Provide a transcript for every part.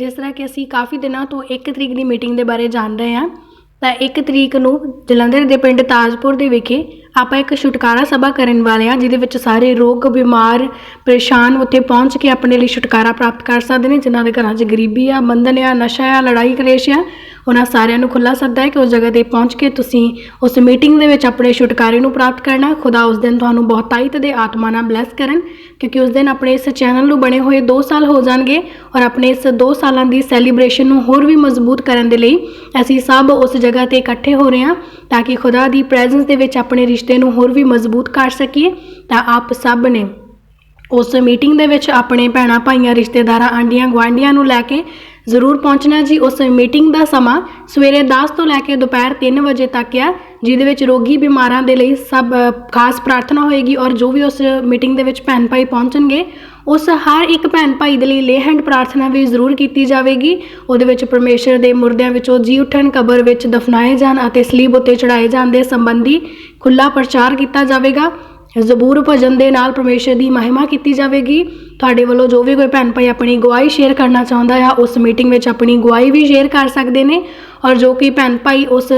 ਜਿਸ ਤਰ੍ਹਾਂ ਕਿ ਅਸੀਂ ਕਾਫੀ ਦਿਨਾਂ ਤੋਂ ਇੱਕ ਤਰੀਕ ਦੀ ਮੀਟਿੰਗ ਦੇ ਬਾਰੇ ਜਾਣ ਰਹੇ ਹਾਂ ਤਾਂ ਇੱਕ ਤਰੀਕ ਨੂੰ ਜਲੰਧਰ ਦੇ ਪਿੰਡ ਤਾਜਪੁਰ ਦੇ ਵਿਖੇ ਆਪਾਂ ਇੱਕ ਛੁਟਕਾਰਾ ਸਭਾ ਕਰਨ ਵਾਲੇ ਹਾਂ, ਜਿਹਦੇ ਵਿੱਚ ਸਾਰੇ ਰੋਗ, ਬਿਮਾਰ, ਪਰੇਸ਼ਾਨ ਉੱਥੇ ਪਹੁੰਚ ਕੇ ਆਪਣੇ ਲਈ ਛੁਟਕਾਰਾ ਪ੍ਰਾਪਤ ਕਰ ਸਕਦੇ ਨੇ, ਜਿਨ੍ਹਾਂ ਦੇ ਘਰਾਂ 'ਚ ਗਰੀਬੀ ਆ, ਬੰਧਨ ਆ, ਨਸ਼ਾ ਆ, ਲੜਾਈ ਕਲੇਸ਼ ਆ, ਉਹਨਾਂ ਸਾਰਿਆਂ ਨੂੰ ਖੁੱਲਾ ਸੱਦਾ ਹੈ ਕਿ ਉਸ ਜਗ੍ਹਾ ਤੇ ਪਹੁੰਚ ਕੇ ਤੁਸੀਂ ਉਸ ਮੀਟਿੰਗ ਦੇ ਵਿੱਚ ਆਪਣੇ ਛੁਟਕਾਰੇ ਨੂੰ ਪ੍ਰਾਪਤ ਕਰਨਾ। ਖੁਦਾ ਉਸ ਦਿਨ ਤੁਹਾਨੂੰ ਬਹੁਤ ਤਾਈਤ ਦੇ ਆਤਮਾ ਨਾਲ ਬਲੈਸ ਕਰਨ, ਕਿਉਂਕਿ ਉਸ ਦਿਨ ਆਪਣੇ ਇਸ ਚੈਨਲ ਨੂੰ ਬਣੇ ਹੋਏ 2 ਸਾਲ ਹੋ ਜਾਣਗੇ ਔਰ ਆਪਣੇ ਇਸ 2 ਸਾਲਾਂ ਦੀ ਸੈਲੀਬ੍ਰੇਸ਼ਨ ਨੂੰ ਹੋਰ ਵੀ ਮਜ਼ਬੂਤ ਕਰਨ ਦੇ ਲਈ ਅਸੀਂ ਸਭ ਉਸ ਜਗ੍ਹਾ ਤੇ ਇਕੱਠੇ ਹੋ ਰਹੇ ਹਾਂ, ਤਾਂ ਕਿ ਖੁਦਾ ਦੀ ਪ੍ਰੈਜ਼ੈਂਸ ਦੇ ਵਿੱਚ ਆਪਣੇ ਰਿਸ਼ਤੇ ਨੂੰ ਹੋਰ ਵੀ ਮਜ਼ਬੂਤ ਕਰ ਸਕੀਏ, ਤਾਂ ਆਪ ਸਭ ਨੇ ਉਸ ਮੀਟਿੰਗ ਦੇ ਵਿੱਚ ਆਪਣੇ ਭੈਣਾਂ ਭਾਈਆਂ, ਰਿਸ਼ਤੇਦਾਰਾਂ ਆਂਡੀਆਂ ਗੁਆਂਢੀਆਂ ਨੂੰ ਲੈ ਕੇ ਜ਼ਰੂਰ ਪਹੁੰਚਣਾ ਜੀ। ਉਸ ਮੀਟਿੰਗ ਦਾ ਸਮਾਂ ਸਵੇਰੇ 10 ਤੋਂ ਲੈ ਕੇ ਦੁਪਹਿਰ 3 ਵਜੇ ਤੱਕ ਆ, ਜਿਹਦੇ ਵਿੱਚ ਰੋਗੀ ਬਿਮਾਰਾਂ ਦੇ ਲਈ ਸਭ ਖਾਸ ਪ੍ਰਾਰਥਨਾ ਹੋਏਗੀ ਔਰ ਜੋ ਵੀ ਉਸ ਮੀਟਿੰਗ ਦੇ ਵਿੱਚ ਭੈਣ ਭਾਈ ਪਹੁੰਚਣਗੇ ਉਸ ਹਰ ਇੱਕ ਭੈਣ ਭਾਈ ਦੇ ਲਈ ਲੇਹੈਂਡ ਪ੍ਰਾਰਥਨਾ ਵੀ ਜ਼ਰੂਰ ਕੀਤੀ ਜਾਵੇਗੀ। ਉਹਦੇ ਵਿੱਚ ਪਰਮੇਸ਼ਰ ਦੇ ਮੁਰਦਿਆਂ ਵਿੱਚੋਂ ਜੀ ਉੱਠਣ, ਕਬਰ ਵਿੱਚ ਦਫਨਾਏ ਜਾਣ ਅਤੇ ਸਲੀਬ ਉੱਤੇ ਚੜਾਏ ਜਾਣ ਦੇ ਸੰਬੰਧੀ ਖੁੱਲਾ ਪ੍ਰਚਾਰ ਕੀਤਾ ਜਾਵੇਗਾ। ਜ਼ਬੂਰ ਭਜਨ ਦੇ ਨਾਲ ਪਰਮੇਸ਼ਰ ਦੀ ਮਹਿਮਾ ਕੀਤੀ ਜਾਵੇਗੀ। ਤੁਹਾਡੇ ਵੱਲੋਂ ਜੋ ਵੀ ਕੋਈ ਭੈਣ ਭਾਈ ਆਪਣੀ ਗਵਾਹੀ ਸ਼ੇਅਰ ਕਰਨਾ ਚਾਹੁੰਦਾ ਆ ਉਸ ਮੀਟਿੰਗ ਵਿੱਚ ਆਪਣੀ ਗਵਾਹੀ ਵੀ ਸ਼ੇਅਰ ਕਰ ਸਕਦੇ ਨੇ ਔਰ ਜੋ ਕਿ ਭੈਣ ਭਾਈ ਉਸ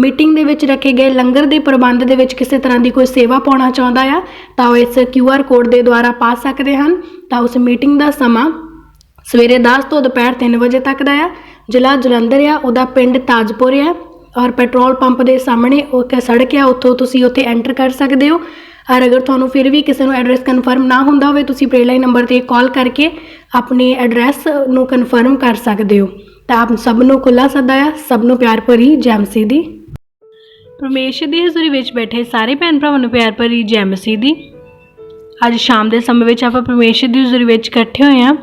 ਮੀਟਿੰਗ ਦੇ ਵਿੱਚ ਰੱਖੇ ਗਏ ਲੰਗਰ ਦੇ ਪ੍ਰਬੰਧ ਦੇ ਵਿੱਚ ਕਿਸੇ ਤਰ੍ਹਾਂ ਦੀ ਕੋਈ ਸੇਵਾ ਪਾਉਣਾ ਚਾਹੁੰਦਾ ਆ, ਤਾਂ ਉਹ ਇਸ QR ਕੋਡ ਦੇ ਦੁਆਰਾ ਪਾ ਸਕਦੇ ਹਨ। ਤਾਂ ਉਸ ਮੀਟਿੰਗ ਦਾ ਸਮਾਂ ਸਵੇਰੇ 10 ਤੋਂ ਦੁਪਹਿਰ 3 ਵਜੇ ਤੱਕ ਦਾ ਆ। ਜ਼ਿਲ੍ਹਾ ਜਲੰਧਰ ਆ, ਉਹਦਾ ਪਿੰਡ ਤਾਜਪੁਰ ਆ ਔਰ ਪੈਟਰੋਲ ਪੰਪ ਦੇ ਸਾਹਮਣੇ ਉਹ ਇੱਕ ਸੜਕ ਆ, ਉੱਥੋਂ ਤੁਸੀਂ ਉੱਥੇ ਐਂਟਰ ਕਰ ਸਕਦੇ ਹੋ। ਔਰ ਅਗਰ ਤੁਹਾਨੂੰ ਫਿਰ ਵੀ ਕਿਸੇ ਨੂੰ ਐਡਰੈਸ ਕਨਫਰਮ ਨਾ ਹੁੰਦਾ ਹੋਵੇ, ਤੁਸੀਂ ਪ੍ਰੇਲਾਈਨ ਨੰਬਰ ਤੇ ਕਾਲ ਕਰਕੇ ਆਪਣੇ ਐਡਰੈਸ ਨੂੰ ਕਨਫਰਮ ਕਰ ਸਕਦੇ ਹੋ। ਤਾਂ ਆਪ ਸਭ ਨੂੰ ਖੁੱਲਾ ਸੱਦਾ ਆ, ਸਭ ਨੂੰ ਪਿਆਰ ਭਰੀ ਜੈਮਸੀ ਦੀ। ਪਰਮੇਸ਼ਰ ਦੀ ਹਜ਼ੂਰੀ ਵਿੱਚ ਬੈਠੇ ਸਾਰੇ ਭੈਣ ਭਰਾਵਾਂ ਨੂੰ ਪਿਆਰ ਭਰੀ ਜੈਮਸੀ ਦੀ। ਅੱਜ ਸ਼ਾਮ ਦੇ ਸਮੇਂ ਵਿੱਚ ਆਪਾਂ ਪਰਮੇਸ਼ਰ ਦੀ ਹਜ਼ੂਰੀ ਵਿੱਚ ਇਕੱਠੇ ਹੋਏ ਹਾਂ।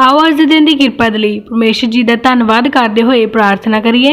ਆਓ ਅੱਜ ਦੇ ਦਿਨ ਦੀ ਕਿਰਪਾ ਦੇ ਲਈ ਪਰਮੇਸ਼ਰ ਜੀ ਦਾ ਧੰਨਵਾਦ ਕਰਦੇ ਹੋਏ ਪ੍ਰਾਰਥਨਾ ਕਰੀਏ।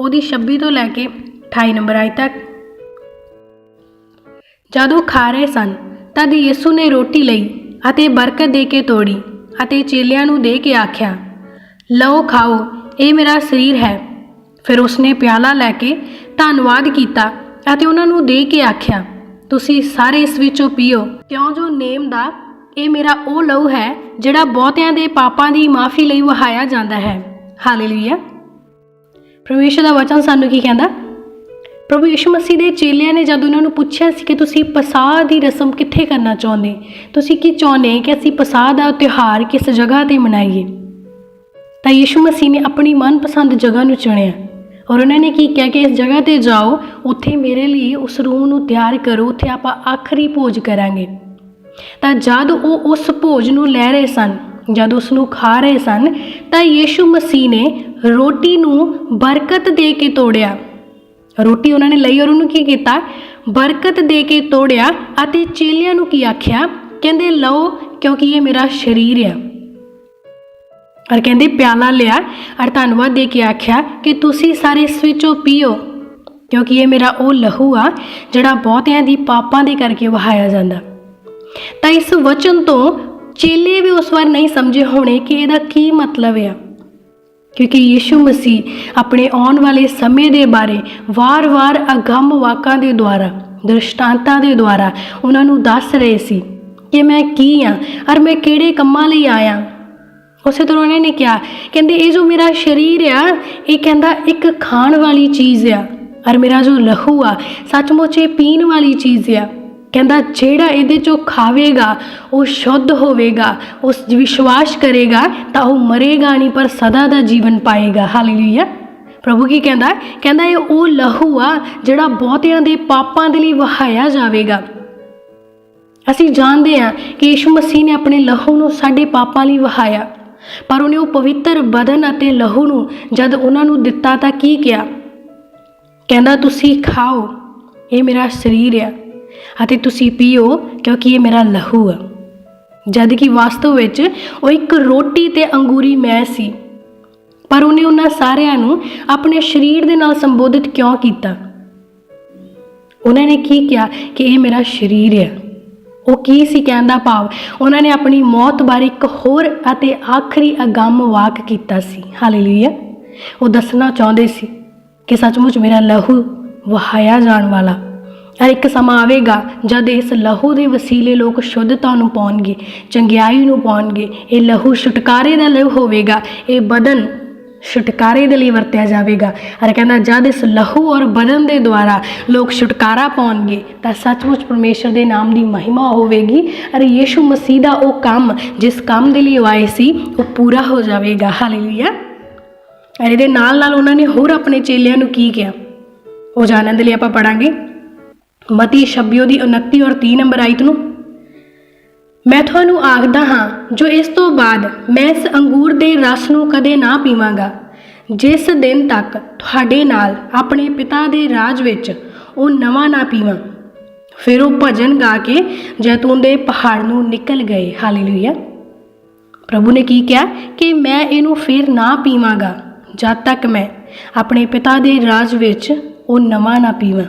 ਉਹਦੀ 26 ਤੋਂ ਲੈ ਕੇ 28 ਨੰਬਰ ਆਇ ਤੱਕ। ਜਦੋਂ ਖਾ ਰਹੇ ਸਨ ਤਦ ਯਿਸੂ ਨੇ ਰੋਟੀ ਲਈ ਅਤੇ ਬਰਕਤ ਦੇ ਕੇ ਤੋੜੀ ਅਤੇ ਚੇਲਿਆਂ ਨੂੰ ਦੇ ਕੇ ਆਖਿਆ, ਲਓ ਖਾਓ, ਇਹ ਮੇਰਾ ਸਰੀਰ ਹੈ। ਫਿਰ ਉਸਨੇ ਪਿਆਲਾ ਲੈ ਕੇ ਧੰਨਵਾਦ ਕੀਤਾ ਅਤੇ ਉਹਨਾਂ ਨੂੰ ਦੇ ਕੇ ਆਖਿਆ, ਤੁਸੀਂ ਸਾਰੇ ਇਸ ਵਿੱਚੋਂ ਪੀਓ, ਕਿਉਂ ਜੋ ਨੇਮ ਦਾ ਇਹ ਮੇਰਾ ਉਹ ਲਹੂ ਹੈ ਜਿਹੜਾ ਬਹੁਤਿਆਂ ਦੇ ਪਾਪਾਂ ਦੀ ਮਾਫੀ ਲਈ ਵਹਾਇਆ ਜਾਂਦਾ ਹੈ। ਹਾਲੇਲੂਇਆ। ਪਰਮੇਸ਼ਰ ਦਾ ਵਚਨ ਸਾਨੂੰ ਕੀ ਕਹਿੰਦਾ? ਪ੍ਰਭੂ ਯਿਸੂ ਮਸੀਹ ਦੇ ਚੇਲਿਆਂ ਨੇ ਜਦ ਉਹਨਾਂ ਨੂੰ ਪੁੱਛਿਆ ਸੀ ਕਿ ਤੁਸੀਂ ਪਸਾਹ ਦੀ ਰਸਮ ਕਿੱਥੇ ਕਰਨਾ ਚਾਹੁੰਦੇ? ਤੁਸੀਂ ਕੀ ਚਾਹੁੰਦੇ ਕਿ ਅਸੀਂ ਪਸਾਹ ਦਾ ਤਿਉਹਾਰ ਕਿਸ ਜਗ੍ਹਾ ਤੇ ਮਨਾਈਏ? ਤਾਂ ਯਿਸੂ ਮਸੀਹ ਨੇ ਆਪਣੀ ਮਨਪਸੰਦ ਜਗ੍ਹਾ ਨੂੰ ਚੁਣਿਆ ਔਰ ਉਹਨਾਂ ਨੇ ਕੀ ਕਿਹਾ ਕਿ ਇਸ ਜਗ੍ਹਾ ਤੇ ਜਾਓ, ਉੱਥੇ ਮੇਰੇ ਲਈ ਉਸ ਰੂਹ ਨੂੰ ਤਿਆਰ ਕਰੋ, ਉੱਥੇ ਆਪਾਂ ਆਖਰੀ ਭੋਜ ਕਰਾਂਗੇ। ਤਾਂ ਜਦ ਉਹ ਉਸ ਭੋਜ ਨੂੰ ਲੈ ਰਹੇ ਸਨ ਜਦ ਉਸ ਨੂੰ ਖਾ ਰਹੇ ਸਨ, ਤਾਂ ਯੀਸ਼ੂ ਮਸੀਹ ਨੇ ਰੋਟੀ ਨੂੰ ਬਰਕਤ ਦੇ ਕੇ ਤੋੜਿਆ। ਰੋਟੀ ਉਹਨਾਂ ਨੇ ਲਈ ਔਰ ਉਹਨੂੰ ਕੀ ਕੀਤਾ? ਬਰਕਤ ਦੇ ਕੇ ਤੋੜਿਆ ਅਤੇ ਚੇਲਿਆਂ ਨੂੰ ਕੀ ਆਖਿਆ? ਕਹਿੰਦੇ, ਲਓ, ਕਿਉਂਕਿ ਇਹ ਮੇਰਾ ਸਰੀਰ ਆ। ਔਰ ਕਹਿੰਦੇ, ਪਿਆਲਾ ਲਿਆ। ਔਰ ਧੰਨਵਾਦ ਦੇ ਕੇ ਆਖਿਆ ਕਿ ਤੁਸੀਂ ਸਾਰੇ ਇਸ ਵਿੱਚੋਂ ਪੀਓ, ਕਿਉਂਕਿ ਇਹ ਮੇਰਾ ਉਹ ਲਹੂ ਆ, ਜਿਹੜਾ ਬਹੁਤਿਆਂ ਦੀ ਪਾਪਾਂ ਦੇ ਕਰਕੇ ਵਹਾਇਆ ਜਾਂਦਾ। ਤਾਂ ਇਸ ਵਚਨ ਤੋਂ ਚੇਲੇ ਵੀ ਉਸ ਵਾਰ ਨਹੀਂ ਸਮਝੇ ਹੋਣੇ ਕਿ ਇਹਦਾ ਕੀ ਮਤਲਬ ਆ। ਕਿਉਂਕਿ ਯੀਸ਼ੂ ਮਸੀਹ ਆਪਣੇ ਆਉਣ ਵਾਲੇ ਸਮੇਂ ਦੇ ਬਾਰੇ ਵਾਰ-ਵਾਰ ਅਗੰਮ ਵਾਕਾਂ ਦੇ ਦੁਆਰਾ, ਦ੍ਰਿਸ਼ਟਾਂਤਾਂ ਦੇ ਦੁਆਰਾ ਉਹਨਾਂ ਨੂੰ ਦੱਸ ਰਹੇ ਸੀ ਕਿ ਮੈਂ ਕੀ ਆ ਔਰ ਮੈਂ ਕਿਹੜੇ ਕੰਮਾਂ ਲਈ ਆਇਆ। ਉਸੇ ਤਰ੍ਹਾਂ ਉਹਨਾਂ ਨੇ ਕਿਹਾ, ਕਹਿੰਦੇ, ਇਹ ਜੋ ਮੇਰਾ ਸਰੀਰ ਆ, ਇਹ ਕਹਿੰਦਾ ਇੱਕ ਖਾਣ ਵਾਲੀ ਚੀਜ਼ ਆ ਔਰ ਮੇਰਾ ਜੋ ਲਹੂ ਆ, ਸੱਚਮੁੱਚ ਇਹ ਪੀਣ ਵਾਲੀ ਚੀਜ਼ ਆ। ਕਹਿੰਦਾ ਜਿਹੜਾ ਇਹਦੇ ਚੋਂ ਖਾਵੇਗਾ, ਉਹ ਸ਼ੁੱਧ ਹੋਵੇਗਾ, ਉਸ ਵਿਸ਼ਵਾਸ ਕਰੇਗਾ, ਤਾਂ ਉਹ ਮਰੇਗਾ ਨਹੀਂ, ਪਰ ਸਦਾ ਦਾ ਜੀਵਨ ਪਾਏਗਾ। ਹਾਲੇਲੂਇਆ ਪ੍ਰਭੂ ਕੀ ਕਹਿੰਦਾ? ਕਹਿੰਦਾ ਇਹ ਉਹ ਲਹੂ ਆ, ਜਿਹੜਾ ਬਹੁਤਿਆਂ ਦੇ ਪਾਪਾਂ ਦੇ ਲਈ ਵਹਾਇਆ ਜਾਵੇਗਾ। ਅਸੀਂ ਜਾਣਦੇ ਹਾਂ ਕਿ ਯੀਸ਼ੂ ਮਸੀਹ ਨੇ ਆਪਣੇ ਲਹੂ ਨੂੰ ਸਾਡੇ ਪਾਪਾਂ ਲਈ ਵਹਾਇਆ, ਪਰ ਉਹਨੇ ਉਹ ਪਵਿੱਤਰ ਬਦਨ ਅਤੇ ਲਹੂ ਨੂੰ ਜਦ ਉਹਨਾਂ ਨੂੰ ਦਿੱਤਾ ਤਾਂ ਕੀ ਕਿਹਾ? ਕਹਿੰਦਾ, ਤੁਸੀਂ ਖਾਓ, ਇਹ ਮੇਰਾ ਸਰੀਰ ਆ। ਅਤੇ ਤੁਸੀਂ ਪੀਓ, ਕਿਉਂਕਿ ਇਹ ਮੇਰਾ ਲਹੂ ਆ। ਜਦ ਕਿ ਵਾਸਤਵ ਵਿੱਚ ਉਹ ਇੱਕ ਰੋਟੀ ਤੇ ਅੰਗੂਰੀ ਮੈਂ ਸੀ, ਪਰ ਉਹਨੇ ਉਹਨਾਂ ਸਾਰਿਆਂ ਨੂੰ ਆਪਣੇ ਸਰੀਰ ਦੇ ਨਾਲ ਸੰਬੋਧਿਤ ਕਿਉਂ ਕੀਤਾ? ਉਹਨਾਂ ਨੇ ਕੀ ਕਿਹਾ ਕਿ ਇਹ ਮੇਰਾ ਸਰੀਰ ਹੈ ਉਹ ਕੀ ਸੀ ਕਹਿਣ ਦਾ ਭਾਵ? ਉਹਨਾਂ ਨੇ ਆਪਣੀ ਮੌਤ ਬਾਰੇ ਇੱਕ ਹੋਰ ਅਤੇ ਆਖਰੀ ਅਗੰਮ ਵਾਕ ਕੀਤਾ ਸੀ। ਹਾਲੇਲੂਇਆ। ਉਹ ਦੱਸਣਾ ਚਾਹੁੰਦੇ ਸੀ ਕਿ ਸੱਚਮੁੱਚ ਮੇਰਾ ਲਹੂ ਵਹਾਇਆ ਜਾਣ ਵਾਲਾ ਇੱਕ ਸਮਾਂ ਆਵੇਗਾ ਜਦ ਇਸ ਲਹੂ ਦੇ ਵਸੀਲੇ ਲੋਕ ਸ਼ੁੱਧਤਾ ਨੂੰ ਪਾਉਣਗੇ, ਚੰਗਿਆਈ ਨੂੰ ਪਾਉਣਗੇ। ਇਹ ਲਹੂ ਛੁਟਕਾਰੇ ਦਾ ਲਹੂ ਹੋਵੇਗਾ, ਇਹ ਬਦਨ ਛੁਟਕਾਰੇ ਦੇ ਲਈ ਵਰਤਿਆ ਜਾਵੇਗਾ। ਔਰ ਕਹਿੰਦਾ, ਜਦ ਇਸ ਲਹੂ ਔਰ ਬਦਨ ਦੇ ਦੁਆਰਾ ਲੋਕ ਛੁਟਕਾਰਾ ਪਾਉਣਗੇ, ਤਾਂ ਸੱਚਮੁੱਚ ਪਰਮੇਸ਼ਰ ਦੇ ਨਾਮ ਦੀ ਮਹਿਮਾ ਹੋਵੇਗੀ। ਔਰ ਯੀਸ਼ੂ ਮਸੀਹ ਦਾ ਉਹ ਕੰਮ, ਜਿਸ ਕੰਮ ਦੇ ਲਈ ਉਹ ਆਏ ਸੀ, ਉਹ ਪੂਰਾ ਹੋ ਜਾਵੇਗਾ। ਹਾਲੇਲੂਇਆ। ਔਰ ਇਹਦੇ ਨਾਲ ਨਾਲ ਉਹਨਾਂ ਨੇ ਹੋਰ ਆਪਣੇ ਚੇਲਿਆਂ ਨੂੰ ਕੀ ਕਿਹਾ? ਉਹ ਜਾਣਨ ਦੇ ਲਈ ਆਪਾਂ ਪੜਾਂਗੇ ਮਤੀ 26 ਦੀ 29 ਔਰ 30 ਨੰਬਰ ਆਇਤ ਨੂੰ। ਮੈਂ ਤੁਹਾਨੂੰ ਆਖਦਾ ਹਾਂ, ਜੋ ਇਸ ਤੋਂ ਬਾਅਦ ਮੈਂ ਇਸ ਅੰਗੂਰ ਦੇ ਰਸ ਨੂੰ ਕਦੇ ਨਾ ਪੀਵਾਂਗਾ, ਜਿਸ ਦਿਨ ਤੱਕ ਤੁਹਾਡੇ ਨਾਲ ਆਪਣੇ ਪਿਤਾ ਦੇ ਰਾਜ ਵਿੱਚ ਉਹ ਨਵਾਂ ਨਾ ਪੀਵਾਂ। ਫਿਰ ਉਹ ਭਜਨ ਗਾ ਕੇ ਜੈਤੂਨ ਦੇ ਪਹਾੜ ਨੂੰ ਨਿਕਲ ਗਏ। ਹਾਲੇਲੂਇਆ। ਪ੍ਰਭੂ ਨੇ ਕੀ ਕਿਹਾ? ਕਿ ਮੈਂ ਇਹਨੂੰ ਫਿਰ ਨਾ ਪੀਵਾਂਗਾ, ਜਦ ਤੱਕ ਮੈਂ ਆਪਣੇ ਪਿਤਾ ਦੇ ਰਾਜ ਵਿੱਚ ਉਹ ਨਵਾਂ ਨਾ ਪੀਵਾਂ।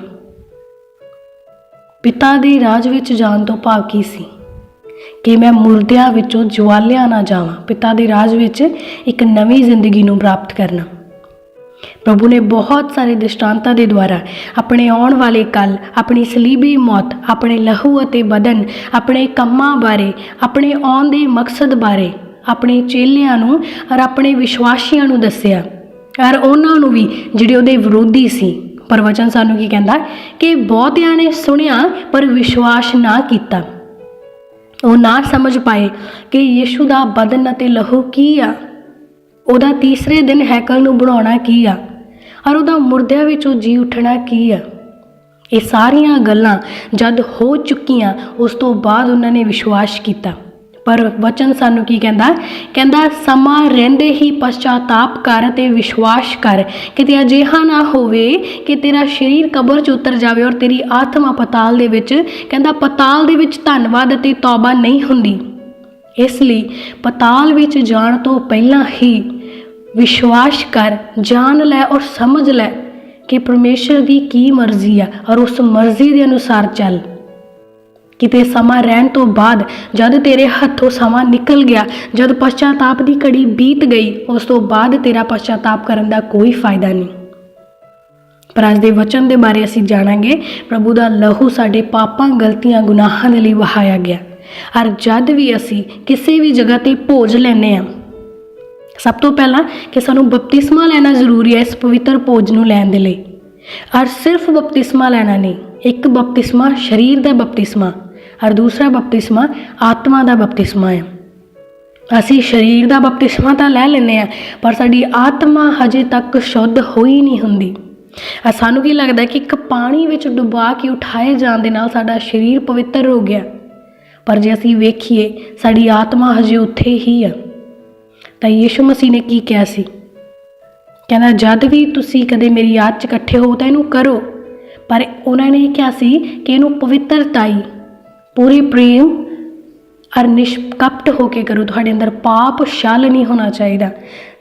ਪਿਤਾ ਦੇ ਰਾਜ ਵਿੱਚ ਜਾਣ ਤੋਂ ਭਾਵ ਕੀ ਸੀ? ਕਿ ਮੈਂ ਮੁਰਦਿਆਂ ਵਿੱਚੋਂ ਜਵਾਲਿਆਂ ਨਾ ਜਾਵਾਂ, ਪਿਤਾ ਦੇ ਰਾਜ ਵਿੱਚ ਇੱਕ ਨਵੀਂ ਜ਼ਿੰਦਗੀ ਨੂੰ ਪ੍ਰਾਪਤ ਕਰਨਾ। ਪ੍ਰਭੂ ਨੇ ਬਹੁਤ ਸਾਰੇ ਦ੍ਰਿਸ਼ਟਾਂਤਾਂ ਦੇ ਦੁਆਰਾ ਆਪਣੇ ਆਉਣ ਵਾਲੇ ਕੱਲ ਆਪਣੀ ਸਲੀਬੀ ਮੌਤ, ਆਪਣੇ ਲਹੂ ਅਤੇ ਬਦਨ, ਆਪਣੇ ਕੰਮਾਂ ਬਾਰੇ, ਆਪਣੇ ਆਉਣ ਦੇ ਮਕਸਦ ਬਾਰੇ, ਆਪਣੇ ਚੇਲਿਆਂ ਨੂੰ ਔਰ ਆਪਣੇ ਵਿਸ਼ਵਾਸੀਆਂ ਨੂੰ ਦੱਸਿਆ। ਔਰ ਉਹਨਾਂ ਨੂੰ ਵੀ, ਜਿਹੜੇ ਉਹਦੇ ਵਿਰੋਧੀ ਸੀ। ਪ੍ਰਵਚਨ ਸਾਨੂੰ ਕੀ ਕਹਿੰਦਾ ਕਿ ਬਹੁਤਿਆਂ ਨੇ ਸੁਣਿਆ, ਪਰ ਵਿਸ਼ਵਾਸ ਨਾ ਕੀਤਾ। ਉਹ ਨਾ ਸਮਝ ਪਾਏ ਕਿ ਯੀਸ਼ੂ ਦਾ ਬਦਨ ਅਤੇ ਲਹੂ ਕੀ ਆ? ਉਹਦਾ ਤੀਸਰੇ ਦਿਨ ਹੈਕਲ ਨੂੰ ਬਣਾਉਣਾ ਕੀ ਆ? ਔਰ ਉਹਦਾ ਮੁਰਦਿਆਂ ਵਿੱਚੋਂ ਜੀ ਉੱਠਣਾ ਕੀ ਆ? ਇਹ ਸਾਰੀਆਂ ਗੱਲਾਂ ਜਦ ਹੋ ਚੁੱਕੀਆਂ, ਉਸ ਤੋਂ ਬਾਅਦ ਉਹਨਾਂ ਨੇ ਵਿਸ਼ਵਾਸ ਕੀਤਾ। ਪਰ ਵਚਨ ਸਾਨੂੰ ਕੀ ਕਹਿੰਦਾ? ਕਹਿੰਦਾ, ਸਮਾਂ ਰਹਿੰਦੇ ਹੀ ਪਛਤਾਤਾਪ ਕਰ ਤੇ ਵਿਸ਼ਵਾਸ ਕਰ। ਕਿਤੇ ਅਜਿਹਾ ਨਾ ਹੋਵੇ ਕਿ ਤੇਰਾ ਸਰੀਰ ਕਬਰ 'ਚ ਉਤਰ ਜਾਵੇ ਔਰ ਤੇਰੀ ਆਤਮਾ ਪਤਾਲ ਦੇ ਵਿੱਚ, ਕਹਿੰਦਾ, ਪਤਾਲ ਦੇ ਵਿੱਚ ਧੰਨਵਾਦ ਅਤੇ ਤੌਬਾ ਨਹੀਂ ਹੁੰਦੀ। ਇਸ ਲਈ ਪਤਾਲ ਵਿੱਚ ਜਾਣ ਤੋਂ ਪਹਿਲਾਂ ਹੀ ਵਿਸ਼ਵਾਸ ਕਰ, ਜਾਣ ਲੈ ਔਰ ਸਮਝ ਲੈ ਕਿ ਪਰਮੇਸ਼ਰ ਦੀ ਕੀ ਮਰਜ਼ੀ ਆ ਔਰ ਉਸ ਮਰਜ਼ੀ ਦੇ ਅਨੁਸਾਰ ਚੱਲ। ਕਿਤੇ ਸਮਾਂ ਰਹਿਣ ਤੋਂ ਬਾਅਦ ਜਦ ਤੇਰੇ ਹੱਥੋਂ ਸਮਾਂ ਨਿਕਲ ਗਿਆ, ਜਦ ਪਛਤਾਤਾਪ ਦੀ ਘੜੀ ਬੀਤ ਗਈ, ਉਸ ਤੋਂ ਬਾਅਦ ਤੇਰਾ ਪਛਤਾਤਾਪ ਕਰਨ ਦਾ ਕੋਈ ਫਾਇਦਾ ਨਹੀਂ। ਪਰ ਅੱਜ ਦੇ ਵਚਨ ਦੇ ਬਾਰੇ ਅਸੀਂ ਜਾਣਾਂਗੇ, ਪ੍ਰਭੂ ਦਾ ਲਹੂ ਸਾਡੇ ਪਾਪਾਂ ਗਲਤੀਆਂ ਗੁਨਾਹਾਂ ਦੇ ਲਈ ਵਹਾਇਆ ਗਿਆ। ਔਰ ਜਦ ਵੀ ਅਸੀਂ ਕਿਸੇ ਵੀ ਜਗ੍ਹਾ ਤੇ ਭੋਜ ਲੈਨੇ ਆ ਸਭ ਤੋਂ ਪਹਿਲਾਂ ਕਿ ਸਾਨੂੰ ਬਪਤਿਸਮਾ ਲੈਣਾ ਜ਼ਰੂਰੀ ਹੈ ਇਸ ਪਵਿੱਤਰ ਭੋਜ ਨੂੰ ਲੈਣ ਦੇ ਲਈ। ਔਰ ਸਿਰਫ ਬਪਤਿਸਮਾ ਲੈਣਾ ਨਹੀਂ, ਇੱਕ ਬਪਤਿਸਮਾ, ਸਰੀਰ ਦਾ ਬਪਤਿਸਮਾ। ਔਰ ਦੂਸਰਾ ਬਪਤਿਸਮਾ ਆਤਮਾ ਦਾ ਬਪਤਿਸਮਾ ਹੈ। ਅਸੀਂ ਸਰੀਰ ਦਾ ਬਪਤਿਸਮਾ ਤਾਂ ਲੈ ਲੈਂਦੇ ਆ ਪਰ ਸਾਡੀ ਆਤਮਾ ਹਜੇ ਤੱਕ ਸ਼ੁੱਧ ਹੋਈ ਨਹੀਂ ਹੁੰਦੀ। ਆ ਸਾਨੂੰ ਕੀ ਲੱਗਦਾ ਕਿ ਇੱਕ ਪਾਣੀ ਵਿੱਚ ਡੁਬਾ ਕੇ ਉਠਾਏ ਜਾਣ ਦੇ ਨਾਲ ਸਾਡਾ ਸਰੀਰ ਪਵਿੱਤਰ ਹੋ ਗਿਆ। ਪਰ ਜੇ ਅਸੀਂ ਵੇਖੀਏ, ਸਾਡੀ ਆਤਮਾ ਹਜੇ ਉੱਥੇ ਹੀ ਆ। ਤਾਂ ਯੀਸ਼ੂ ਮਸੀਹ ਨੇ ਕੀ ਕਿਹਾ ਸੀ? ਕਹਿੰਦਾ, ਜਦ ਵੀ ਤੁਸੀਂ ਕਦੇ ਮੇਰੀ ਯਾਦ 'ਚ ਇਕੱਠੇ ਹੋ ਤਾਂ ਇਹਨੂੰ ਕਰੋ। ਪਰ ਉਹਨਾਂ ਨੇ ਕਿਹਾ ਸੀ ਕਿ ਇਹਨੂੰ ਪਵਿੱਤਰਤਾਈ ਪੂਰੀ ਪ੍ਰੇਮ ਅਰ ਨਿਸ਼ਕਪਟ ਹੋ ਕੇ ਕਰੋ। ਤੁਹਾਡੇ ਅੰਦਰ ਪਾਪ ਛਲ ਨਹੀਂ ਹੋਣਾ ਚਾਹੀਦਾ।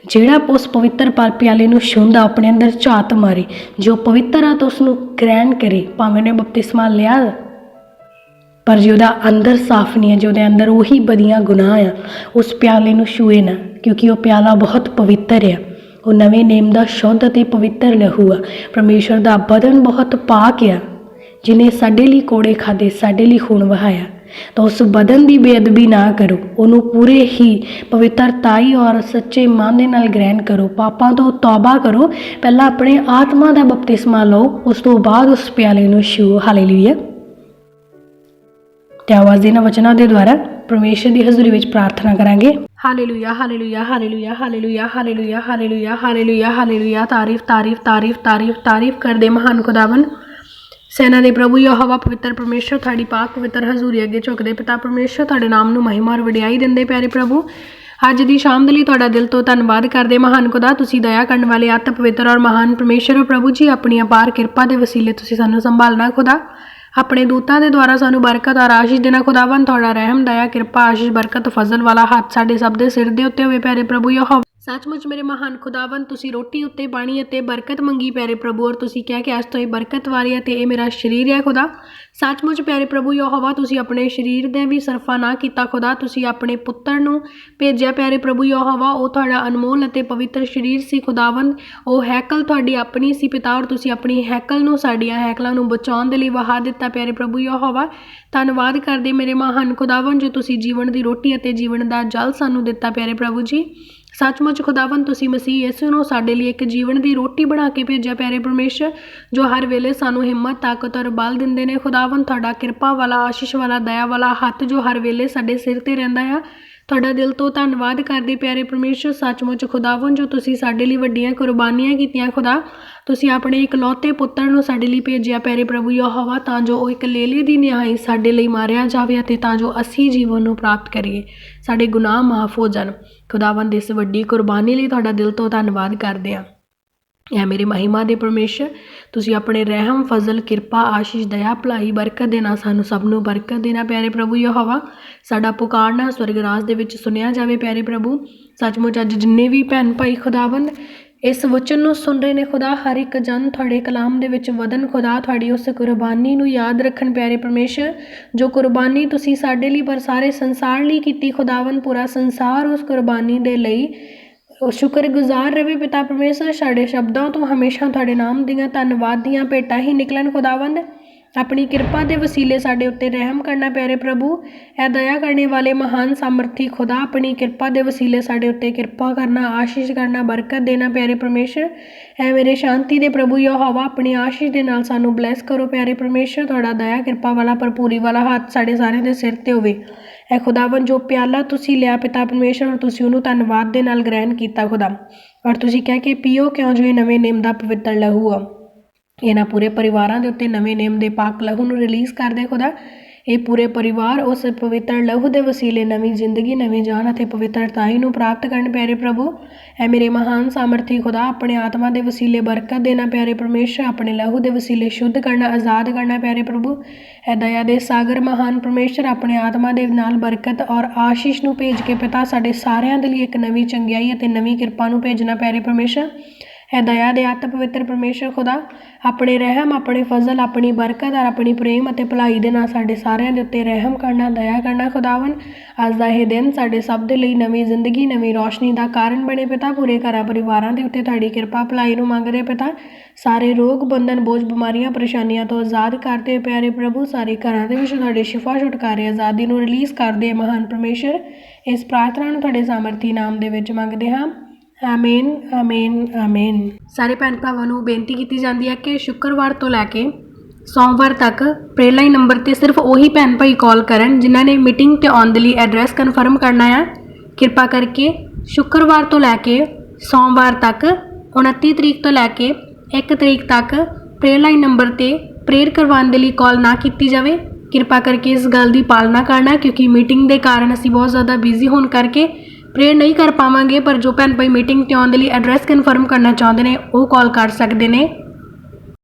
ਜਿਹੜਾ ਉਸ ਪਵਿੱਤਰ ਪਿਆਲੇ ਨੂੰ ਛੂੰਦਾ ਆਪਣੇ ਅੰਦਰ ਝਾਤ ਮਾਰੇ। ਜੋ ਪਵਿੱਤਰ ਆ ਤਾਂ ਉਸ ਨੂੰ ਗ੍ਰਹਿਣ ਕਰੇ, ਭਾਵੇਂ ਨੇ ਬਪਤਿਸਮਾ ਲਿਆ। ਪਰ ਜੇ ਉਹਦਾ ਅੰਦਰ ਸਾਫ਼ ਨਹੀਂ ਹੈ, ਜੇ ਉਹਦੇ ਅੰਦਰ ਉਹੀ ਬਦੀਆਂ ਗੁਨਾਹ ਆ, ਉਸ ਪਿਆਲੇ ਨੂੰ ਛੂਏ ਨਾ, ਕਿਉਂਕਿ ਉਹ ਪਿਆਲਾ ਬਹੁਤ ਪਵਿੱਤਰ ਆ। ਉਹ ਨਵੇਂ ਨੇਮ ਦਾ ਸ਼ੁੱਧ ਅਤੇ ਪਵਿੱਤਰ ਲਹੂ ਆ। ਪਰਮੇਸ਼ਰ ਦਾ ਬਦਨ ਬਹੁਤ ਪਾਕ ਆ। ਜਿਨੇ ਸਾਡੇ ਲਈ ਕੋੜੇ ਖਾਦੇ, ਸਾਡੇ ਲਈ ਖੂਨ ਵਹਾਇਆ, ਤਾਂ ਉਸ ਬਦਨ ਦੀ ਬੇਅਦਬੀ ਨਾ ਕਰੋ। ਉਹਨੂੰ ਪੂਰੇ ਹੀ ਪਵਿੱਤਰਤਾਈ ਔਰ ਸੱਚੇ ਮਨ ਦੇ ਨਾਲ ਗ੍ਰਹਿਣ ਕਰੋ। ਪਾਪਾਂ ਤੋਂ ਤੌਬਾ ਕਰੋ। ਪਹਿਲਾਂ ਆਪਣੇ ਆਤਮਾ ਦਾ ਬਪਤਿਸਮਾ ਲਓ। ਉਸ ਤੋਂ ਬਾਅਦ ਉਸ ਪਿਆਲੇ ਨੂੰ ਛੂਓ। ਹਾਲੇਲੂਇਆ ਤੇ ਆਵਾਜ਼ ਦੇ ਵਚਨਾਂ ਦੇ ਦੁਆਰਾ ਪਰਮੇਸ਼ਰ ਦੀ ਹਜ਼ੂਰੀ ਵਿੱਚ ਪ੍ਰਾਰਥਨਾ ਕਰਾਂਗੇ। Hallelujah hallelujah hallelujah hallelujah hallelujah hallelujah hallelujah hallelujah ਤਾਰੀਫ ਤਾਰੀਫ ਤਾਰੀਫ ਤਾਰੀਫ ਤਾਰੀਫ ਕਰਦੇ ਮਹਾਨ ਖੁਦਾਵੰ ਸੈਨਾ ਦੇ ਪ੍ਰਭੂ ਯਹੋਵਾ, ਪਵਿੱਤਰ ਪਰਮੇਸ਼ਰ, ਤੁਹਾਡੀ ਪਾਕ ਪਵਿੱਤਰ ਹਜ਼ੂਰੀ ਅੱਗੇ ਝੁਕਦੇ ਪਿਤਾ ਪਰਮੇਸ਼ਰ, ਤੁਹਾਡੇ ਨਾਮ ਨੂੰ ਮਹਿਮਾ ਔਰ ਵਡਿਆਈ ਦਿੰਦੇ ਪਿਆਰੇ ਪ੍ਰਭੂ। ਅੱਜ ਦੀ ਸ਼ਾਮ ਦੇ ਲਈ ਤੁਹਾਡਾ ਦਿਲ ਤੋਂ ਧੰਨਵਾਦ ਕਰਦੇ ਮਹਾਨ ਖੁਦਾ, ਤੁਸੀਂ ਦਇਆ ਕਰਨ ਵਾਲੇ ਅਤ ਪਵਿੱਤਰ ਔਰ ਮਹਾਨ ਪਰਮੇਸ਼ਰ ਹੋ ਪ੍ਰਭੂ ਜੀ। ਆਪਣੀ ਅਪਾਰ ਕਿਰਪਾ ਦੇ ਵਸੀਲੇ ਤੁਸੀਂ ਸਾਨੂੰ ਸੰਭਾਲਣਾ ਖੁਦਾ। ਆਪਣੇ ਦੂਤਾਂ ਦੇ ਦੁਆਰਾ ਸਾਨੂੰ ਬਰਕਤ ਔਰ ਆਸ਼ੀਸ਼ ਦੇਣਾ ਖੁਦਾਵੰ ਤੁਹਾਡਾ ਰਹਿਮ, ਦਇਆ, ਕਿਰਪਾ, ਆਸ਼ੀਸ਼, ਬਰਕਤ, ਫਜ਼ਲ ਵਾਲਾ ਹੱਥ ਸਾਡੇ ਸਭ ਦੇ ਸਿਰ ਦੇ ਉੱਤੇ ਹੋਵੇ ਪਿਆਰੇ ਪ੍ਰਭੂ ਯਹੋਵਾ। ਸੱਚਮੁੱਚ ਮੇਰੇ ਮਹਾਨ ਖੁਦਾਵੰ ਤੁਸੀਂ ਰੋਟੀ ਉੱਤੇ ਪਾਣੀ ਅਤੇ ਬਰਕਤ ਮੰਗੀ ਪਿਆਰੇ ਪ੍ਰਭੂ, ਔਰ ਤੁਸੀਂ ਕਿਹਾ ਕਿ ਅੱਜ ਤੋਂ ਇਹ ਬਰਕਤ ਵਾਲੀ ਹੈ ਤੇ ਇਹ ਮੇਰਾ ਸਰੀਰ ਹੈ ਖੁਦਾ। ਸੱਚਮੁੱਚ ਪਿਆਰੇ ਪ੍ਰਭੂ ਯਹੋਵਾ, ਤੁਸੀਂ ਆਪਣੇ ਸਰੀਰ ਦੇ ਵੀ ਸਰਫਾ ਨਾ ਕੀਤਾ ਖੁਦਾ, ਤੁਸੀਂ ਆਪਣੇ ਪੁੱਤਰ ਨੂੰ ਭੇਜਿਆ ਪਿਆਰੇ ਪ੍ਰਭੂ ਯਹੋਵਾ, ਉਹ ਤੁਹਾਡਾ ਅਨਮੋਲ ਅਤੇ ਪਵਿੱਤਰ ਸਰੀਰ ਸੀ ਖੁਦਾਵੰ ਉਹ ਹੈਕਲ ਤੁਹਾਡੀ ਆਪਣੀ ਸੀ ਪਿਤਾ, ਔਰ ਤੁਸੀਂ ਆਪਣੀ ਹੈਕਲ ਨੂੰ, ਸਾਡੀਆਂ ਹੈਕਲਾਂ ਨੂੰ ਬਚਾਉਣ ਦੇ ਲਈ ਵਹਾ ਦਿੱਤਾ ਪਿਆਰੇ ਪ੍ਰਭੂ ਯਹੋਵਾ। ਧੰਨਵਾਦ ਕਰਦੇ ਮੇਰੇ ਮਹਾਨ ਖੁਦਾਵੰ ਜੋ ਤੁਸੀਂ ਜੀਵਨ ਦੀ ਰੋਟੀ ਅਤੇ ਜੀਵਨ ਦਾ ਜਲ ਸਾਨੂੰ ਦਿੱਤਾ ਪਿਆਰੇ ਪ੍ਰਭੂ ਜੀ। ਸੱਚਮੁੱਚ ਖੁਦਾਵੰ ਤੁਸੀਂ ਮਸੀਹ ਯਿਸੂ ਨੂੰ ਸਾਡੇ ਲਈ ਇੱਕ ਜੀਵਨ ਦੀ ਰੋਟੀ ਬਣਾ ਕੇ ਭੇਜਿਆ, ਪਿਆਰੇ ਪਰਮੇਸ਼ਰ, ਜੋ ਹਰ ਵੇਲੇ ਸਾਨੂੰ ਹਿੰਮਤ, ਤਾਕਤ ਔਰ ਬਲ ਦਿੰਦੇ ਨੇ। ਖੁਦਾਵੰ ਤੁਹਾਡਾ ਕਿਰਪਾ ਵਾਲਾ, ਆਸ਼ੀਸ਼ ਵਾਲਾ, ਦਇਆ ਵਾਲਾ ਹੱਥ ਜੋ ਹਰ ਵੇਲੇ ਸਾਡੇ ਸਿਰ ਤੇ ਰਹਿੰਦਾ ਆ। ਤੁਹਾਡਾ ਦਿਲ ਤੋਂ ਧੰਨਵਾਦ ਕਰਦੇ ਪਿਆਰੇ ਪਰਮੇਸ਼ਰ, ਸੱਚਮੁੱਚ ਖੁਦਾਵੰ ਜੋ ਤੁਸੀਂ ਸਾਡੇ ਲਈ ਵੱਡੀਆਂ ਕੁਰਬਾਨੀਆਂ ਕੀਤੀਆਂ ਖੁਦਾ। ਤੁਸੀਂ ਆਪਣੇ ਇਕਲੌਤੇ ਪੁੱਤਰ ਨੂੰ ਸਾਡੇ ਲਈ ਭੇਜਿਆ ਪਿਆਰੇ ਪ੍ਰਭੂ ਯਹੋਵਾ, ਤਾਂ ਜੋ ਉਹ ਇੱਕ ਲੇਲੇ ਦੀ ਨਿਹਾਈ ਸਾਡੇ ਲਈ ਮਾਰਿਆ ਜਾਵੇ ਅਤੇ ਤਾਂ ਜੋ ਅਸੀਂ ਜੀਵਨ ਨੂੰ ਪ੍ਰਾਪਤ ਕਰੀਏ। ਸਾਡੇ ਗੁਨਾਹ ਮਾਫ ਹੋ ਜਾਣ। ਖੁਦਾਵੰਦ, ਇਸ ਵੱਡੀ ਕੁਰਬਾਨੀ ਲਈ ਤੁਹਾਡਾ ਦਿਲ ਤੋਂ ਧੰਨਵਾਦ ਕਰਦੇ ਹਾਂ। ਇਹ ਮੇਰੇ ਮਹਿਮਾ ਦੇ ਪਰਮੇਸ਼ਰ, ਤੁਸੀਂ ਆਪਣੇ ਰਹਿਮ, ਫਜ਼ਲ, ਕਿਰਪਾ, ਆਸ਼ੀਸ਼, ਦਇਆ, ਭਲਾਈ, ਬਰਕਤ ਦੇਣਾ ਸਾਨੂੰ ਸਭ ਨੂੰ ਬਰਕਤ ਦੇਣਾ ਪਿਆਰੇ ਪ੍ਰਭੂ ਯਹੋਵਾ। ਸਾਡਾ ਪੁਕਾਰਨਾ ਸਵਰਗ ਰਾਜ ਦੇ ਵਿੱਚ ਸੁਣਿਆ ਜਾਵੇ ਪਿਆਰੇ ਪ੍ਰਭੂ। ਸੱਚਮੁੱਚ ਅੱਜ ਜਿੰਨੇ ਵੀ ਭੈਣ ਭਾਈ ਖੁਦਾਵੰਦ ਇਸ ਵਚਨ ਨੂੰ ਸੁਣ ਰਹੇ ਨੇ, ਖੁਦਾ ਹਰ ਇੱਕ ਜਨ ਤੁਹਾਡੇ ਕਲਾਮ ਦੇ ਵਿੱਚ ਵਧਨ, ਖੁਦਾ ਤੁਹਾਡੀ ਉਸ ਕੁਰਬਾਨੀ ਨੂੰ ਯਾਦ ਰੱਖਣ ਪਿਆਰੇ ਪਰਮੇਸ਼ਰ, ਜੋ ਕੁਰਬਾਨੀ ਤੁਸੀਂ ਸਾਡੇ ਲਈ ਪਰ ਸਾਰੇ ਸੰਸਾਰ ਲਈ ਕੀਤੀ ਖੁਦਾਵੰ ਪੂਰਾ ਸੰਸਾਰ ਉਸ ਕੁਰਬਾਨੀ ਦੇ ਲਈ ਸ਼ੁਕਰਗੁਜ਼ਾਰ ਰਵੇ ਪਿਤਾ ਪਰਮੇਸ਼ਰ, ਸਾਡੇ ਸ਼ਬਦਾਂ ਤੋਂ ਹਮੇਸ਼ਾ ਤੁਹਾਡੇ ਨਾਮ ਦੀਆਂ ਧੰਨਵਾਦ ਦੀਆਂ ਭੇਟਾਂ ਹੀ ਨਿਕਲਣ, ਖੁਦਾਵੰਦ। ਆਪਣੀ ਕਿਰਪਾ ਦੇ ਵਸੀਲੇ ਸਾਡੇ ਉੱਤੇ ਰਹਿਮ ਕਰਨਾ, ਪਿਆਰੇ ਪ੍ਰਭੂ। ਇਹ ਦਇਆ ਕਰਨੇ ਵਾਲੇ ਮਹਾਨ ਸਮਰਥੀ ਖੁਦਾ, ਆਪਣੀ ਕਿਰਪਾ ਦੇ ਵਸੀਲੇ ਸਾਡੇ ਉੱਤੇ ਕਿਰਪਾ ਕਰਨਾ, ਆਸ਼ੀਸ਼ ਕਰਨਾ, ਬਰਕਤ ਦੇਣਾ, ਪਿਆਰੇ ਪਰਮੇਸ਼ਰ। ਐ ਮੇਰੇ ਸ਼ਾਂਤੀ ਦੇ ਪ੍ਰਭੂ ਯਹੋਵਾ, ਆਪਣੀ ਆਸ਼ੀਸ਼ ਦੇ ਨਾਲ ਸਾਨੂੰ ਬਲੈਸ ਕਰੋ, ਪਿਆਰੇ ਪਰਮੇਸ਼ਰ। ਤੁਹਾਡਾ ਦਇਆ, ਕਿਰਪਾ ਵਾਲਾ, ਭਰਪੂਰੀ ਵਾਲਾ ਹੱਥ ਸਾਡੇ ਸਾਰਿਆਂ ਦੇ ਸਿਰ ਤੇ ਹੋਵੇ। ਐ ਖੁਦਾਵੰ ਜੋ ਪਿਆਲਾ ਤੁਸੀਂ ਲਿਆ ਪਿਤਾ ਪਰਮੇਸ਼ਰ ਔਰ ਤੁਸੀਂ ਉਹਨੂੰ ਧੰਨਵਾਦ ਦੇ ਨਾਲ ਗ੍ਰਹਿਣ ਕੀਤਾ ਖੁਦਾ। ਔਰ ਤੁਸੀਂ ਕਹਿ ਕੇ ਪੀਓ ਕਿਉਂ ਜੋ ਇਹ ਨਵੇਂ ਨੇਮ ਦਾ ਪਵਿੱਤਰ ਲਹੂ ਆ। ਇਹਨਾਂ ਪੂਰੇ ਪਰਿਵਾਰਾਂ ਦੇ ਉੱਤੇ ਨਵੇਂ ਨੇਮ ਦੇ ਪਾਕ ਲਹੂ ਨੂੰ ਰਿਲੀਜ਼ ਕਰਦੇ ਖੁਦਾ। ਇਹ ਪੂਰੇ ਪਰਿਵਾਰ ਉਸ ਪਵਿੱਤਰ ਲਹੂ ਦੇ ਵਸੀਲੇ ਨਵੀਂ ਜ਼ਿੰਦਗੀ, ਨਵੀਂ ਜਾਨ ਅਤੇ ਪਵਿੱਤਰਤਾਈ ਨੂੰ ਪ੍ਰਾਪਤ ਕਰਨ, ਪਿਆਰੇ ਪ੍ਰਭੂ। ਐ ਮੇਰੇ ਮਹਾਨ ਸਾਮਰਥੀ ਖੁਦਾ, ਆਪਣੇ ਆਤਮਾ ਦੇ ਵਸੀਲੇ ਬਰਕਤ ਦੇਣਾ, ਪਿਆਰੇ ਪਰਮੇਸ਼ਰ, ਆਪਣੇ ਲਹੂ ਦੇ ਵਸੀਲੇ ਸ਼ੁੱਧ ਕਰਨਾ, ਆਜ਼ਾਦ ਕਰਨਾ, ਪਿਆਰੇ ਪ੍ਰਭੂ। ਐ ਦਇਆ ਦੇ ਸਾਗਰ ਮਹਾਨ ਪਰਮੇਸ਼ਰ, ਆਪਣੇ ਆਤਮਾ ਦੇ ਨਾਲ ਬਰਕਤ ਔਰ ਆਸ਼ੀਸ਼ ਨੂੰ ਭੇਜ ਕੇ ਪਿਤਾ ਸਾਡੇ ਸਾਰਿਆਂ ਦੇ ਲਈ ਇੱਕ ਨਵੀਂ ਚੰਗਿਆਈ ਅਤੇ ਨਵੀਂ ਕਿਰਪਾ ਨੂੰ ਭੇਜਣਾ, ਪਿਆਰੇ ਪਰਮੇਸ਼ਰ। ਹੈ ਦਇਆ ਦੇ ਅਤ ਪਵਿੱਤਰ ਪਰਮੇਸ਼ਰ ਖੁਦਾ, ਆਪਣੇ ਰਹਿਮ, ਆਪਣੇ ਫਜ਼ਲ, ਆਪਣੀ ਬਰਕਤ ਔਰ ਆਪਣੀ ਪ੍ਰੇਮ ਅਤੇ ਭਲਾਈ ਦੇ ਨਾਲ ਸਾਡੇ ਸਾਰਿਆਂ ਦੇ ਉੱਤੇ ਰਹਿਮ ਕਰਨਾ, ਦਇਆ ਕਰਨਾ ਖੁਦਾਵੰ ਅੱਜ ਦਾ ਇਹ ਦਿਨ ਸਾਡੇ ਸਭ ਦੇ ਲਈ ਨਵੀਂ ਜ਼ਿੰਦਗੀ, ਨਵੀਂ ਰੋਸ਼ਨੀ ਦਾ ਕਾਰਨ ਬਣੇ ਪਿਤਾ। ਪੂਰੇ ਘਰਾਂ ਪਰਿਵਾਰਾਂ ਦੇ ਉੱਤੇ ਤੁਹਾਡੀ ਕਿਰਪਾ, ਭਲਾਈ ਨੂੰ ਮੰਗਦੇ ਪਿਤਾ। ਸਾਰੇ ਰੋਗ, ਬੰਧਨ, ਬੋਝ, ਬਿਮਾਰੀਆਂ, ਪਰੇਸ਼ਾਨੀਆਂ ਤੋਂ ਆਜ਼ਾਦ ਕਰਦੇ ਪਿਆਰੇ ਪ੍ਰਭੂ, ਸਾਰੇ ਘਰਾਂ ਦੇ ਵਿੱਚ ਤੁਹਾਡੇ ਸ਼ਿਫਾ ਛੁਟਕਾਰੇ ਆਜ਼ਾਦੀ ਨੂੰ ਰਿਲੀਜ਼ ਕਰਦੇ ਮਹਾਨ ਪਰਮੇਸ਼ਰ। ਇਸ ਪ੍ਰਾਰਥਨਾ ਨੂੰ ਤੁਹਾਡੇ ਸਾਮਰਥੀ ਨਾਮ ਦੇ ਵਿੱਚ ਮੰਗਦੇ ਹਾਂ। ਆਮੀਨ ਆਮੀਨ ਆਮੀਨ ਸਾਰੇ ਭੈਣ ਭਰਾਵਾਂ ਨੂੰ ਬੇਨਤੀ ਕੀਤੀ ਜਾਂਦੀ ਹੈ ਕਿ ਸ਼ੁੱਕਰਵਾਰ ਤੋਂ ਲੈ ਕੇ ਸੋਮਵਾਰ ਤੱਕ ਪ੍ਰੇਲਾਈਨ ਨੰਬਰ ਤੇ ਸਿਰਫ ਉਹੀ ਭੈਣ ਭਾਈ ਕਾਲ ਕਰਨ ਜਿਨ੍ਹਾਂ ਨੇ ਮੀਟਿੰਗ ਤੇ ਆਉਣ ਦੇ ਲਈ ਐਡਰੈਸ ਕਨਫਰਮ ਕਰਨਾ ਹੈ ਕਿਰਪਾ ਕਰਕੇ ਸ਼ੁੱਕਰਵਾਰ ਤੋਂ ਲੈ ਕੇ ਸੋਮਵਾਰ ਤੱਕ 29 ਤਰੀਕ ਤੋਂ ਲੈ ਕੇ 1 ਤਰੀਕ ਤੱਕ ਪ੍ਰੇਲਾਈਨ ਨੰਬਰ ਤੇ ਪ੍ਰੇਅਰ ਕਰਵਾਉਣ ਦੇ ਲਈ ਕਾਲ ਨਾ ਕੀਤੀ ਜਾਵੇ। ਕਿਰਪਾ ਕਰਕੇ ਇਸ ਗੱਲ ਦੀ ਪਾਲਣਾ ਕਰਨਾ ਕਿਉਂਕਿ ਮੀਟਿੰਗ ਦੇ ਕਾਰਨ ਅਸੀਂ ਬਹੁਤ ਜ਼ਿਆਦਾ ਬਿਜ਼ੀ ਹੋਣ ਕਰਕੇ ਪ੍ਰੇਅਰ ਨਹੀਂ ਕਰ ਪਾਵਾਂਗੇ, ਪਰ ਜੋ ਭੈਣ ਭਾਈ ਮੀਟਿੰਗ ਤੇ ਆਉਣ ਦੇ ਲਈ ਐਡਰੈਸ ਕਨਫਰਮ ਕਰਨਾ ਚਾਹੁੰਦੇ ਨੇ, ਉਹ ਕਾਲ ਕਰ ਸਕਦੇ ਨੇ।